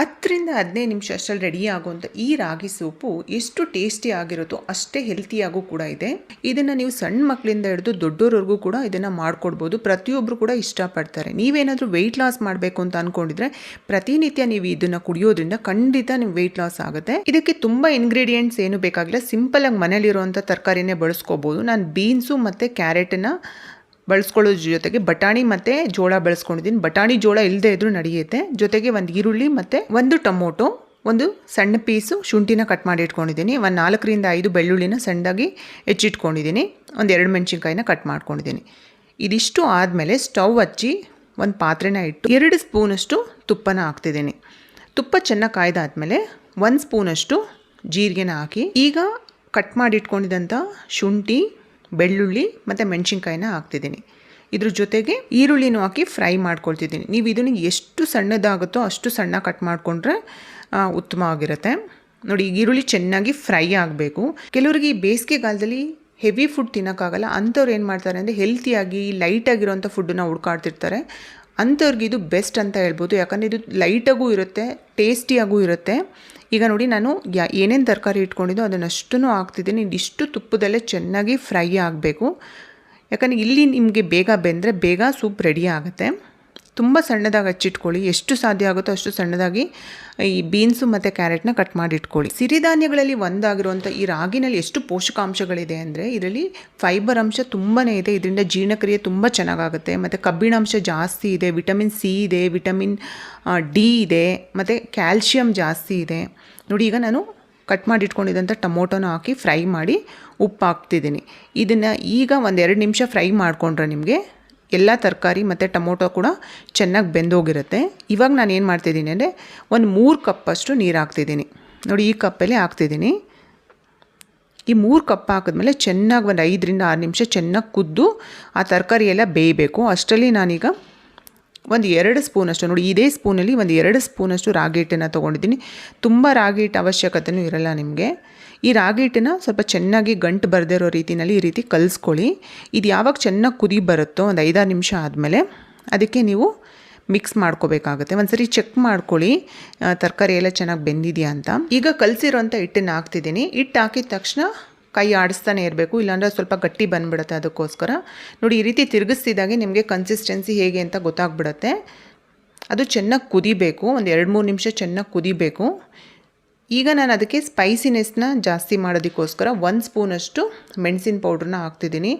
ಹತ್ತರಿಂದ ಹದಿನೈದು ನಿಮಿಷ ಅಷ್ಟರಲ್ಲಿ ರೆಡಿ ಆಗುವಂಥ ಈ ರಾಗಿ ಸೂಪು ಎಷ್ಟು ಟೇಸ್ಟಿ ಆಗಿರುತ್ತೋ ಅಷ್ಟೇ ಹೆಲ್ತಿಯಾಗೂ ಕೂಡ ಇದೆ. ಇದನ್ನು ನೀವು ಸಣ್ಣ ಮಕ್ಕಳಿಂದ ಹಿಡಿದು ದೊಡ್ಡೋರ್ವರೆಗೂ ಕೂಡ ಇದನ್ನು ಮಾಡ್ಕೊಡ್ಬೋದು. ಪ್ರತಿಯೊಬ್ಬರು ಕೂಡ ಇಷ್ಟಪಡ್ತಾರೆ. ನೀವೇನಾದರೂ ವೆಯ್ಟ್ ಲಾಸ್ ಮಾಡಬೇಕು ಅಂತ ಅಂದ್ಕೊಂಡಿದ್ರೆ ಪ್ರತಿನಿತ್ಯ ನೀವು ಇದನ್ನು ಕುಡಿಯೋದ್ರಿಂದ ಖಂಡಿತ ನೀವು ವೆಯ್ಟ್ ಲಾಸ್ ಆಗುತ್ತೆ. ಇದಕ್ಕೆ ತುಂಬ ಇಂಗ್ರೀಡಿಯೆಂಟ್ಸ್ ಏನು ಬೇಕಾಗಿಲ್ಲ. ಸಿಂಪಲಾಗಿ ಮನೇಲಿರುವಂಥ ತರಕಾರಿನೇ ಬಳಸ್ಕೋಬೋದು. ನಾನು ಬೀನ್ಸು ಮತ್ತು ಕ್ಯಾರೆಟನ್ನು ಬಳಸ್ಕೊಳ್ಳೋದ್ರ ಜೊತೆಗೆ ಬಟಾಣಿ ಮತ್ತು ಜೋಳ ಬಳಸ್ಕೊಂಡಿದ್ದೀನಿ. ಬಟಾಣಿ ಜೋಳ ಇಲ್ಲದೆ ಇದ್ರೂ ನಡೆಯುತ್ತೆ. ಜೊತೆಗೆ ಒಂದು ಈರುಳ್ಳಿ ಮತ್ತು ಒಂದು ಟೊಮೊಟೊ, ಒಂದು ಸಣ್ಣ ಪೀಸು ಶುಂಠಿನ ಕಟ್ ಮಾಡಿ ಇಟ್ಕೊಂಡಿದ್ದೀನಿ. ಒಂದು ನಾಲ್ಕರಿಂದ ಐದು ಬೆಳ್ಳುಳ್ಳಿನ ಸಣ್ಣದಾಗಿ ಹೆಚ್ಚಿಟ್ಕೊಂಡಿದ್ದೀನಿ. ಒಂದು ಎರಡು ಮೆಣಸಿನ್ಕಾಯಿನ ಕಟ್ ಮಾಡ್ಕೊಂಡಿದ್ದೀನಿ. ಇದಿಷ್ಟು ಆದಮೇಲೆ ಸ್ಟವ್ ಹಚ್ಚಿ ಒಂದು ಪಾತ್ರೆನ ಇಟ್ಟು ಎರಡು ಸ್ಪೂನಷ್ಟು ತುಪ್ಪನ ಹಾಕ್ತಿದ್ದೀನಿ. ತುಪ್ಪ ಚೆನ್ನಾಗಿ ಕಾಯ್ದಾದ್ಮೇಲೆ ಒಂದು ಸ್ಪೂನಷ್ಟು ಜೀರಿಗೆನ ಹಾಕಿ ಈಗ ಕಟ್ ಮಾಡಿಟ್ಕೊಂಡಿದ್ದಂಥ ಶುಂಠಿ ಬೆಳ್ಳುಳ್ಳಿ ಮತ್ತು ಮೆಣಸಿನ್ಕಾಯಿನ ಹಾಕ್ತಿದ್ದೀನಿ. ಇದ್ರ ಜೊತೆಗೆ ಈರುಳ್ಳಿನೂ ಹಾಕಿ ಫ್ರೈ ಮಾಡ್ಕೊಳ್ತಿದ್ದೀನಿ. ನೀವು ಇದನ್ನು ಎಷ್ಟು ಸಣ್ಣದಾಗುತ್ತೋ ಅಷ್ಟು ಸಣ್ಣ ಕಟ್ ಮಾಡಿಕೊಂಡ್ರೆ ಉತ್ತಮವಾಗಿರುತ್ತೆ ನೋಡಿ ಈರುಳ್ಳಿ ಚೆನ್ನಾಗಿ ಫ್ರೈ ಆಗಬೇಕು. ಕೆಲವರಿಗೆ ಈ ಬೇಸಿಗೆಗಾಲದಲ್ಲಿ ಹೆವಿ ಫುಡ್ ತಿನ್ನೋಕ್ಕಾಗಲ್ಲ. ಅಂಥವ್ರು ಏನು ಮಾಡ್ತಾರೆ ಅಂದರೆ ಹೆಲ್ತಿಯಾಗಿ ಲೈಟಾಗಿರೋಂಥ ಫುಡ್ಡನ್ನು ಹುಡ್ಕಾಡ್ತಿರ್ತಾರೆ. ಅಂಥವ್ರಿಗೆ ಇದು ಬೆಸ್ಟ್ ಅಂತ ಹೇಳ್ಬೋದು. ಯಾಕಂದರೆ ಇದು ಲೈಟಾಗೂ ಇರುತ್ತೆ, ಟೇಸ್ಟಿಯಾಗೂ ಇರುತ್ತೆ. ಈಗ ನೋಡಿ ನಾನು ಯಾ ಏನೇನು ತರಕಾರಿ ಇಟ್ಕೊಂಡಿದ್ದೋ ಅದನ್ನಷ್ಟು ಹಾಕ್ತಿದ್ದೀನಿ. ಇಷ್ಟು ತುಪ್ಪದಲ್ಲೇ ಚೆನ್ನಾಗಿ ಫ್ರೈ ಆಗಬೇಕು. ಯಾಕಂದರೆ ಇಲ್ಲಿ ನಿಮಗೆ ಬೇಗ ಬೆಂದರೆ ಬೇಗ ಸೂಪ್ ರೆಡಿ ಆಗುತ್ತೆ. ತುಂಬ ಸಣ್ಣದಾಗಿ ಹಚ್ಚಿಟ್ಕೊಳ್ಳಿ. ಎಷ್ಟು ಸಾಧ್ಯ ಆಗುತ್ತೋ ಅಷ್ಟು ಸಣ್ಣದಾಗಿ ಈ ಬೀನ್ಸು ಮತ್ತು ಕ್ಯಾರೆಟ್ನ ಕಟ್ ಮಾಡಿ ಇಟ್ಕೊಳ್ಳಿ ಸಿರಿಧಾನ್ಯಗಳಲ್ಲಿ ಒಂದಾಗಿರುವಂಥ ಈ ರಾಗಿನಲ್ಲಿ ಎಷ್ಟು ಪೋಷಕಾಂಶಗಳಿದೆ ಅಂದರೆ ಇದರಲ್ಲಿ ಫೈಬರ್ ಅಂಶ ತುಂಬಾ ಇದೆ. ಇದರಿಂದ ಜೀರ್ಣಕ್ರಿಯೆ ತುಂಬ ಚೆನ್ನಾಗಾಗುತ್ತೆ. ಮತ್ತು ಕಬ್ಬಿಣಾಂಶ ಜಾಸ್ತಿ ಇದೆ. ವಿಟಮಿನ್ ಸಿ ಇದೆ, ವಿಟಮಿನ್ ಡಿ ಇದೆ, ಮತ್ತು ಕ್ಯಾಲ್ಶಿಯಂ ಜಾಸ್ತಿ ಇದೆ. ನೋಡಿ, ಈಗ ನಾನು ಕಟ್ ಮಾಡಿ ಇಟ್ಕೊಂಡಿದ್ದಂಥ ಟೊಮೊಟೊನ ಹಾಕಿ ಫ್ರೈ ಮಾಡಿ ಉಪ್ಪು ಹಾಕ್ತಿದ್ದೀನಿ ಇದನ್ನು ಈಗ ಒಂದೆರಡು ನಿಮಿಷ ಫ್ರೈ ಮಾಡಿಕೊಂಡ್ರೆ ನಿಮಗೆ ಎಲ್ಲ ತರಕಾರಿ ಮತ್ತು ಟೊಮೊಟೊ ಕೂಡ ಚೆನ್ನಾಗಿ ಬೆಂದೋಗಿರುತ್ತೆ. ಇವಾಗ ನಾನು ಏನು ಮಾಡ್ತಿದ್ದೀನಿ ಅಂದರೆ ಒಂದು ಮೂರು ಕಪ್ಪಷ್ಟು ನೀರು ಹಾಕ್ತಿದ್ದೀನಿ. ನೋಡಿ ಈ ಕಪ್ಪಲ್ಲಿ ಹಾಕ್ತಿದ್ದೀನಿ. ಈ ಮೂರು ಕಪ್ ಹಾಕಿದ್ಮೇಲೆ ಚೆನ್ನಾಗಿ ಒಂದು ಐದರಿಂದ ಆರು ನಿಮಿಷ ಚೆನ್ನಾಗಿ ಕುದ್ದು ಆ ತರಕಾರಿ ಎಲ್ಲ ಬೇಯಬೇಕು. ಅಷ್ಟರಲ್ಲಿ ನಾನೀಗ ಒಂದು ಎರಡು ಸ್ಪೂನಷ್ಟು, ನೋಡಿ ಇದೇ ಸ್ಪೂನಲ್ಲಿ ಒಂದು ಎರಡು ಸ್ಪೂನಷ್ಟು ರಾಗಿ ಹಿಟ್ಟನ್ನು ತೊಗೊಂಡಿದ್ದೀನಿ. ತುಂಬ ರಾಗಿ ಹಿಟ್ಟು ಅವಶ್ಯಕತೆಯೂ ಇರಲ್ಲ ನಿಮಗೆ. ಈ ರಾಗಿ ಹಿಟ್ಟನ್ನು ಸ್ವಲ್ಪ ಚೆನ್ನಾಗಿ ಗಂಟು ಬರೆದಿರೋ ರೀತಿಯಲ್ಲಿ ಈ ರೀತಿ ಕಲಿಸ್ಕೊಳ್ಳಿ. ಇದು ಯಾವಾಗ ಚೆನ್ನಾಗಿ ಕುದಿ ಬರುತ್ತೋ ಒಂದು ಐದಾರು ನಿಮಿಷ ಆದಮೇಲೆ ಅದಕ್ಕೆ ನೀವು ಮಿಕ್ಸ್ ಮಾಡ್ಕೋಬೇಕಾಗುತ್ತೆ. ಒಂದ್ಸರಿ ಚೆಕ್ ಮಾಡ್ಕೊಳ್ಳಿ ತರಕಾರಿ ಎಲ್ಲ ಚೆನ್ನಾಗಿ ಬೆಂದಿದೆಯಾ ಅಂತ. ಈಗ ಕಲಸಿರೋಂಥ ಹಿಟ್ಟನ್ನು ಹಾಕ್ತಿದ್ದೀನಿ. ಹಿಟ್ಟು ಹಾಕಿದ ತಕ್ಷಣ ಕೈ ಆಡಿಸ್ತಾನೆ ಇರಬೇಕು, ಇಲ್ಲಾಂದರೆ ಸ್ವಲ್ಪ ಗಟ್ಟಿ ಬಂದುಬಿಡುತ್ತೆ ಅದಕ್ಕೋಸ್ಕರ. ನೋಡಿ, ಈ ರೀತಿ ತಿರುಗಿಸ್ತಿದ್ದಾಗೆ ನಿಮಗೆ ಕನ್ಸಿಸ್ಟೆನ್ಸಿ ಹೇಗೆ ಅಂತ ಗೊತ್ತಾಗ್ಬಿಡುತ್ತೆ. ಅದು ಚೆನ್ನಾಗಿ ಕುದಿಬೇಕು, ಒಂದು ಎರಡು ಮೂರು ನಿಮಿಷ ಚೆನ್ನಾಗಿ ಕುದಿಬೇಕು. ಈಗ ನಾನು ಅದಕ್ಕೆ ಸ್ಪೈಸಿನೆಸ್ನ ಜಾಸ್ತಿ ಮಾಡೋದಕ್ಕೋಸ್ಕರ ಒಂದು ಸ್ಪೂನಷ್ಟು ಮೆಣಸಿನ ಪೌಡ್ರನ್ನ ಹಾಕ್ತಿದ್ದೀನಿ.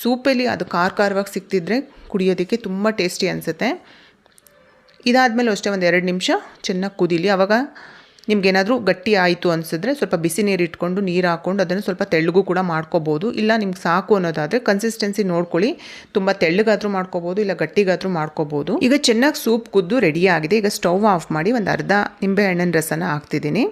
ಸೂಪಲ್ಲಿ ಅದು ಖಾರ ಖಾರವಾಗಿ ಸಿಕ್ತಿದ್ರೆ ಕುಡಿಯೋದಕ್ಕೆ ತುಂಬ ಟೇಸ್ಟಿ ಅನಿಸುತ್ತೆ. ಇದಾದಮೇಲೆ ಅಷ್ಟೇ ಒಂದು ಎರಡು ನಿಮಿಷ ಚೆನ್ನಾಗಿ ಕುದೀಲಿ. ಆವಾಗ ನಿಮ್ಗೇನಾದರೂ ಗಟ್ಟಿ ಆಯಿತು ಅನಿಸಿದ್ರೆ ಸ್ವಲ್ಪ ಬಿಸಿ ನೀರು ಇಟ್ಕೊಂಡು ನೀರು ಹಾಕ್ಕೊಂಡು ಅದನ್ನು ಸ್ವಲ್ಪ ತೆಳ್ಳಗೂ ಕೂಡ ಮಾಡ್ಕೋಬೋದು. ಇಲ್ಲ ನಿಮ್ಗೆ ಸಾಕು ಅನ್ನೋದಾದರೆ ಕನ್ಸಿಸ್ಟೆನ್ಸಿ ನೋಡ್ಕೊಳ್ಳಿ. ತುಂಬ ತೆಳ್ಳಗಾದರೂ ಮಾಡ್ಕೋಬೋದು, ಇಲ್ಲ ಗಟ್ಟಿಗಾದರೂ ಮಾಡ್ಕೋಬೋದು. ಈಗ ಚೆನ್ನಾಗಿ ಸೂಪ್ ಕುದ್ದು ರೆಡಿಯಾಗಿದೆ ಈಗ ಸ್ಟವ್ ಆಫ್ ಮಾಡಿ ಒಂದು ಅರ್ಧ ನಿಂಬೆಹಣ್ಣಿನ ರಸನ ಹಾಕ್ತಿದ್ದೀನಿ.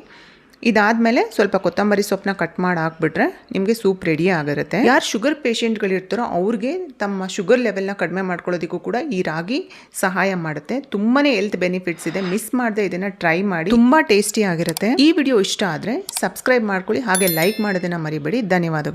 ಇದಾದಮೇಲೆ ಸ್ವಲ್ಪ ಕೊತ್ತಂಬರಿ ಸೊಪ್ಪನ್ನ ಕಟ್ ಮಾಡಿ ಹಾಕ್ಬಿಟ್ರೆ ನಿಮಗೆ ಸೂಪ್ ರೆಡಿ ಆಗಿರುತ್ತೆ ಯಾರು ಶುಗರ್ ಪೇಷೆಂಟ್ಗಳಿರ್ತಾರೋ ಅವ್ರಿಗೆ ತಮ್ಮ ಶುಗರ್ ಲೆವೆಲ್ನ ಕಡಿಮೆ ಮಾಡ್ಕೊಳ್ಳೋದಕ್ಕೂ ಕೂಡ ಈ ರಾಗಿ ಸಹಾಯ ಮಾಡುತ್ತೆ. ತುಂಬಾ ಹೆಲ್ತ್ ಬೆನಿಫಿಟ್ಸ್ ಇದೆ. ಮಿಸ್ ಮಾಡದೆ ಇದನ್ನು ಟ್ರೈ ಮಾಡಿ. ತುಂಬ ಟೇಸ್ಟಿ ಆಗಿರುತ್ತೆ. ಈ ವಿಡಿಯೋ ಇಷ್ಟ ಆದರೆ ಸಬ್ಸ್ಕ್ರೈಬ್ ಮಾಡ್ಕೊಳ್ಳಿ. ಹಾಗೆ ಲೈಕ್ ಮಾಡೋದನ್ನು ಮರಿಬೇಡಿ. ಧನ್ಯವಾದಗಳು.